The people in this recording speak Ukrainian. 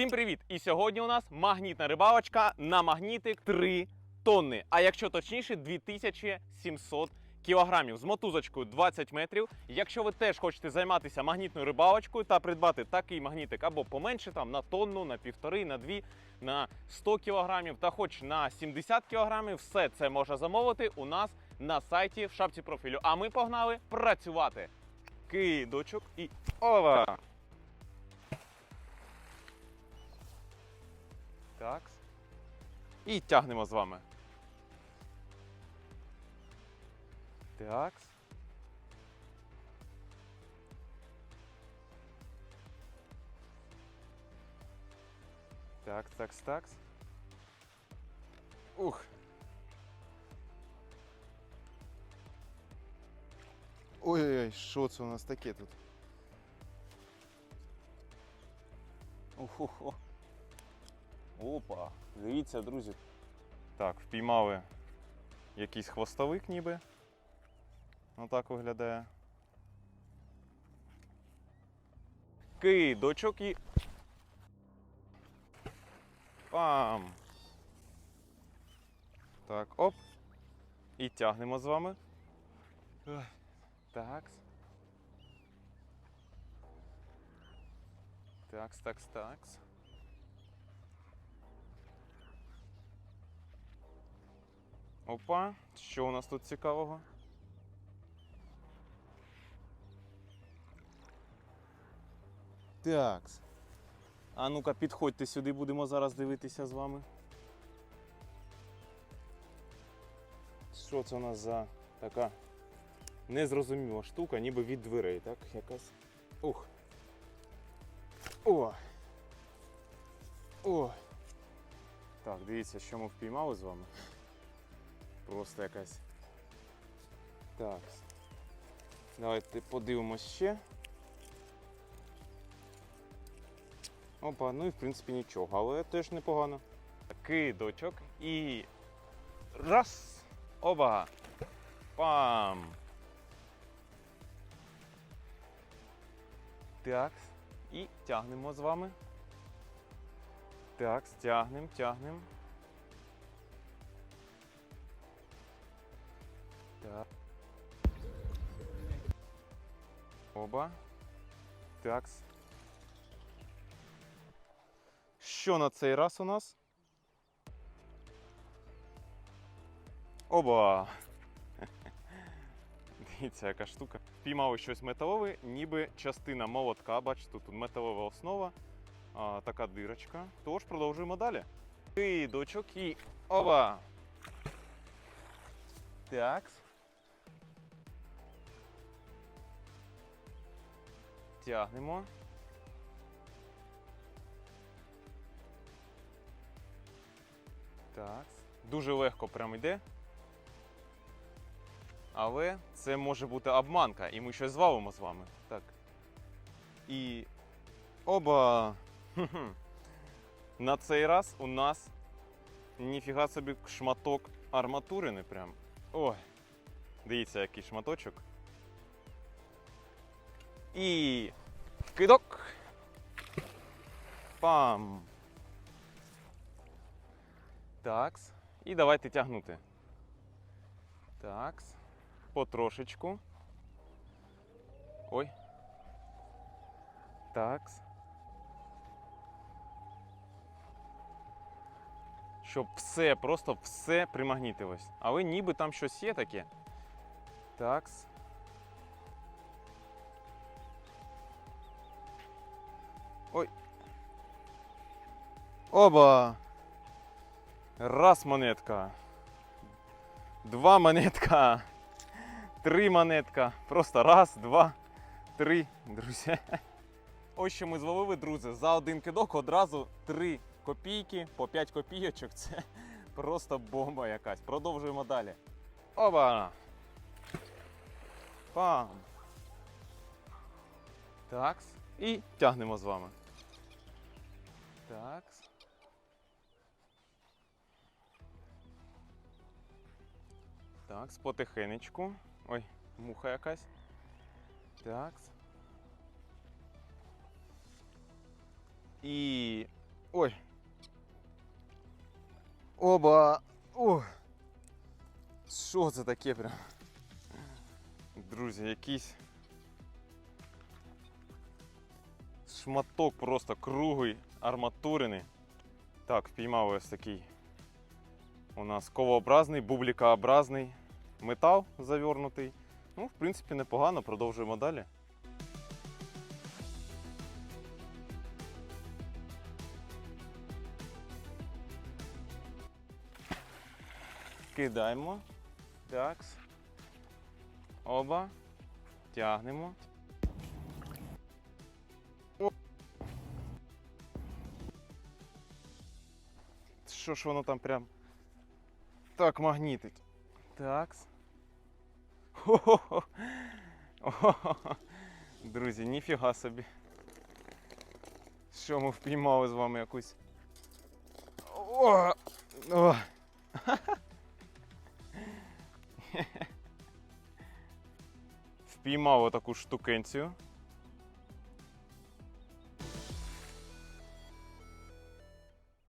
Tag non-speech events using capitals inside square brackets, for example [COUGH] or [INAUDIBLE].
Всім привіт! І сьогодні у нас магнітна рибалочка на магнітик 3 тонни. А якщо точніше, 2700 кілограмів з мотузочкою 20 метрів. Якщо ви теж хочете займатися магнітною рибалочкою та придбати такий магнітик або поменше, там на тонну, на півтори, на дві, на 100 кілограмів та хоч на 70 кілограмів, все це можна замовити у нас на сайті в шапці профілю. А ми погнали працювати. Кидочок і ова! Так. І тягнемо з вами. Так. Так, так, так. Ух. Ой-ой-ой, що це у нас таке тут? Охо. Опа. Дивіться, друзі. Так, впіймали якийсь хвостовик ніби. Отак виглядає. Кидочок і. Пам! Так, оп. І тягнемо з вами. Ой, Так. Такс, такс, такс. Опа, що у нас тут цікавого? Такс. А ну-ка, підходьте сюди, будемо зараз дивитися з вами. Що це у нас за така незрозуміла штука, ніби від дверей, так? Якась. Ух. О! О! Так, дивіться, що ми впіймали з вами. Просто якась. Так. Давайте подивимось ще. Опа, ну і в принципі нічого, але теж непогано. Кидочок і. Раз! Оба! Пам! Так. І тягнемо з вами. Так, тягнемо, тягнемо. Так. Оба. Такс. Що на цей раз у нас? Оба! [LAUGHS] Дивіться, яка штука. Впіймали щось металове, ніби частина молотка. Бачите, тут металова основа, а, така дирочка. Тож продовжуємо далі. Кидочок і оба! Такс. Тягнемо. Так. Дуже легко прям йде. Але це може бути обманка, і ми щось звалимо з вами. Так. І. Оба! На цей раз у нас ніфіга собі шматок арматурини прям. Ой. Дивіться, який шматочок. І. Кидок. Пам. Такс. І давайте тягнути. Такс. Потрошечку. Ой. Такс. Щоб все, просто все примагнітилось. Але ніби там щось є таке. Такс. Ой. Оба! Раз монетка. Два монетка. Три монетка. Просто раз, два, три, друзі. Ось що ми зловили, друзі. За один кидок одразу три копійки по 5 копійочок. Це просто бомба якась. Продовжуємо далі. Оба! Пам! Такс. І тягнемо з вами. Такс. Так, потихенечку. Ой, муха якась. Так. І Ой. Оба. О. Що це таке прям? Друзі, якийсь шматок просто круглий, арматурини. Так, впіймав ось такий у нас ковообразний, бублікообразний метал завернутий. Ну, в принципі, непогано, продовжуємо далі. Кидаємо. Такс. Оба. Тягнемо. Що ж воно там прям так магнітить? Такс. Хо-хо-хо. О-хо-хо. Друзі, ніфіга собі. Що ми впіймали з вами якусь. О! О! Впіймав отаку штукенцію.